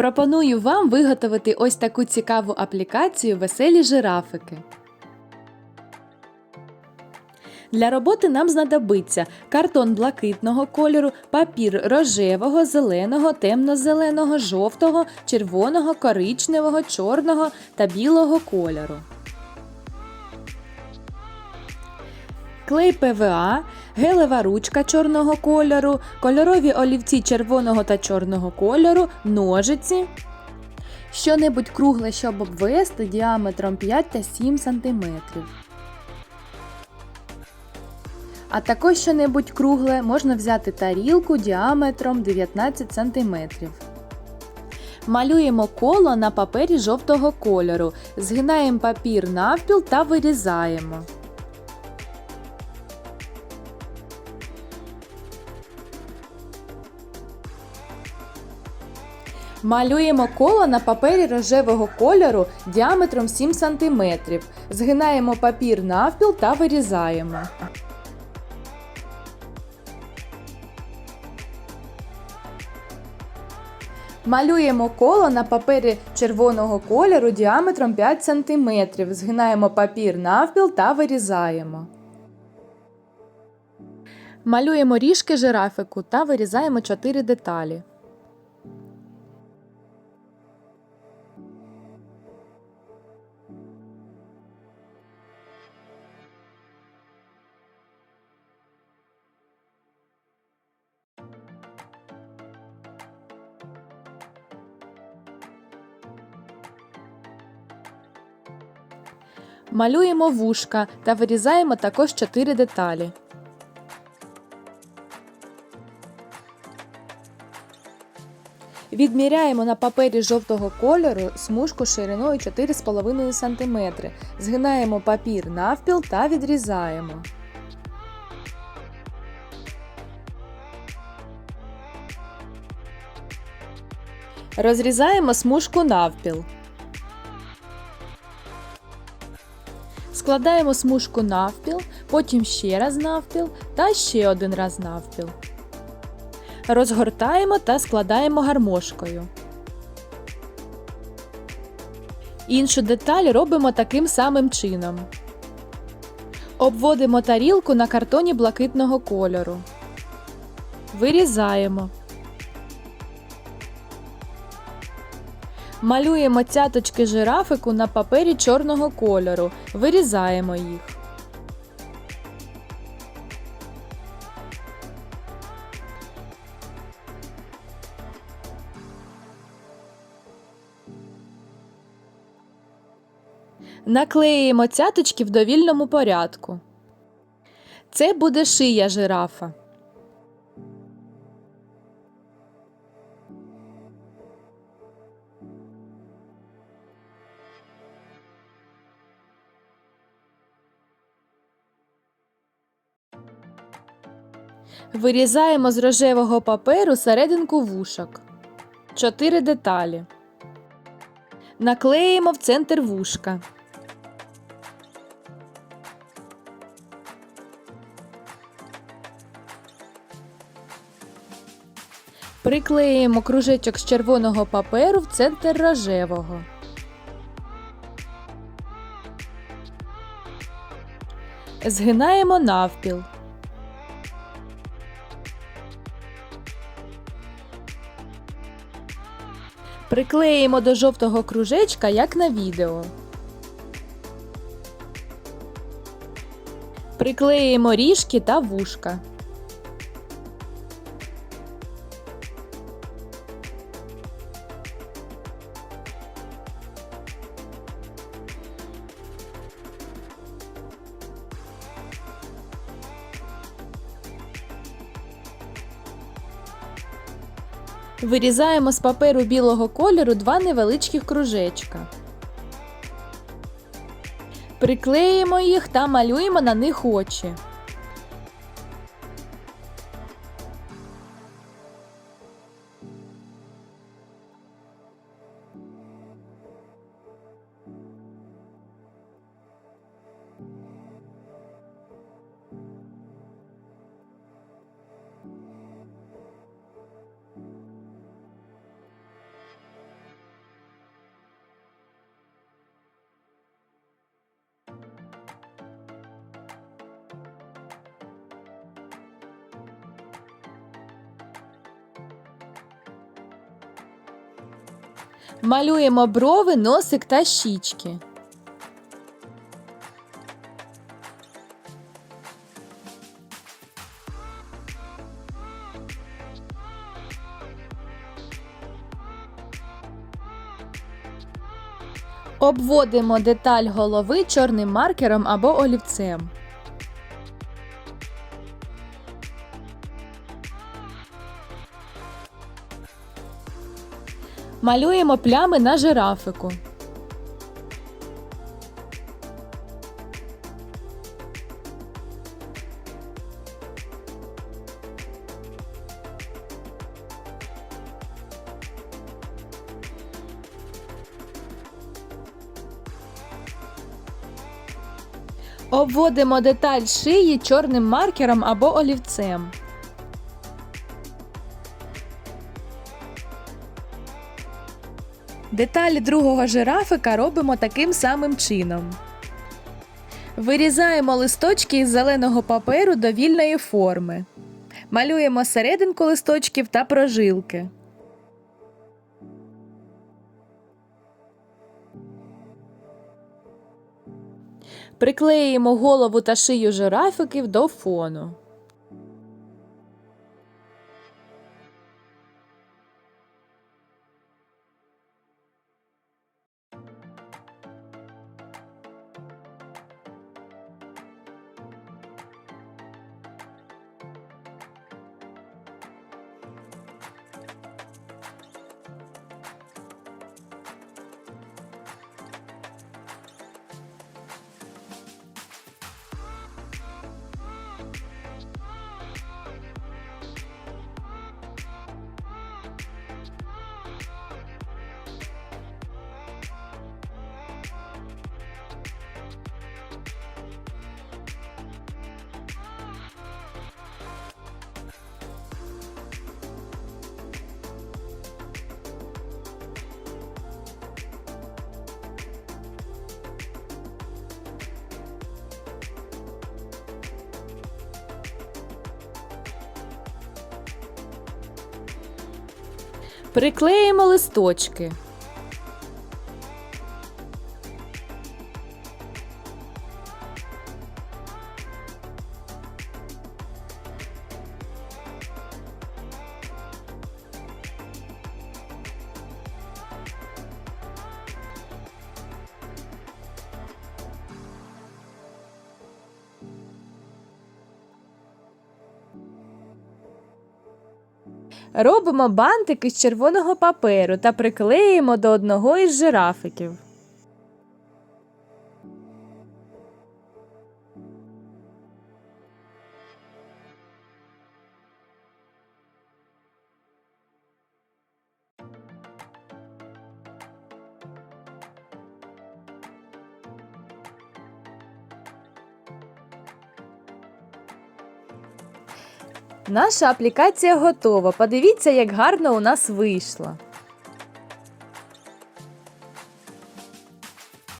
Пропоную вам виготовити ось таку цікаву аплікацію Веселі жирафики. Для роботи нам знадобиться картон блакитного кольору, папір рожевого, зеленого, темно-зеленого, жовтого, червоного, коричневого, чорного та білого кольору. Клей ПВА, гелева ручка чорного кольору, кольорові олівці червоного та чорного кольору, ножиці. Що-небудь кругле, щоб обвести діаметром 5 та 7 см. А також що-небудь кругле можна взяти тарілку діаметром 19 см. Малюємо коло на папері жовтого кольору, згинаємо папір навпіл та вирізаємо. Малюємо коло на папері рожевого кольору діаметром 7 см. Згинаємо папір навпіл та вирізаємо. Малюємо коло на папері червоного кольору діаметром 5 см. Згинаємо папір навпіл та вирізаємо. Малюємо ріжки жирафику та вирізаємо 4 деталі. Малюємо вушка та вирізаємо також 4 деталі. Відміряємо на папері жовтого кольору смужку шириною 4,5 см. Згинаємо папір навпіл та відрізаємо. Розрізаємо смужку навпіл. Складаємо смужку навпіл, потім ще раз навпіл та ще один раз навпіл. Розгортаємо та складаємо гармошкою. Іншу деталь робимо таким самим чином. Обводимо тарілку на картоні блакитного кольору. Вирізаємо. Малюємо цяточки жирафику на папері чорного кольору. Вирізаємо їх. Наклеїмо цяточки в довільному порядку. Це буде шия жирафа. Вирізаємо з рожевого паперу серединку вушок. 4 деталі. Наклеїмо в центр вушка. Приклеїмо кружечок з червоного паперу в центр рожевого. Згинаємо навпіл. Приклеїмо до жовтого кружечка, як на відео. Приклеїмо ріжки та вушка. Вирізаємо з паперу білого кольору два невеличких кружечка. Приклеїмо їх та малюємо на них очі. Малюємо брови, носик та щічки. Обводимо деталь голови чорним маркером або олівцем. Малюємо плями на жирафику. Обводимо деталь шиї чорним маркером або олівцем. Деталі другого жирафика робимо таким самим чином. Вирізаємо листочки із зеленого паперу до вільної форми. Малюємо серединку листочків та прожилки. Приклеїмо голову та шию жирафиків до фону. Приклеїмо листочки. Робимо бантики з червоного паперу та приклеїмо до одного із жирафиків. Наша аплікація готова. Подивіться, як гарно у нас вийшло.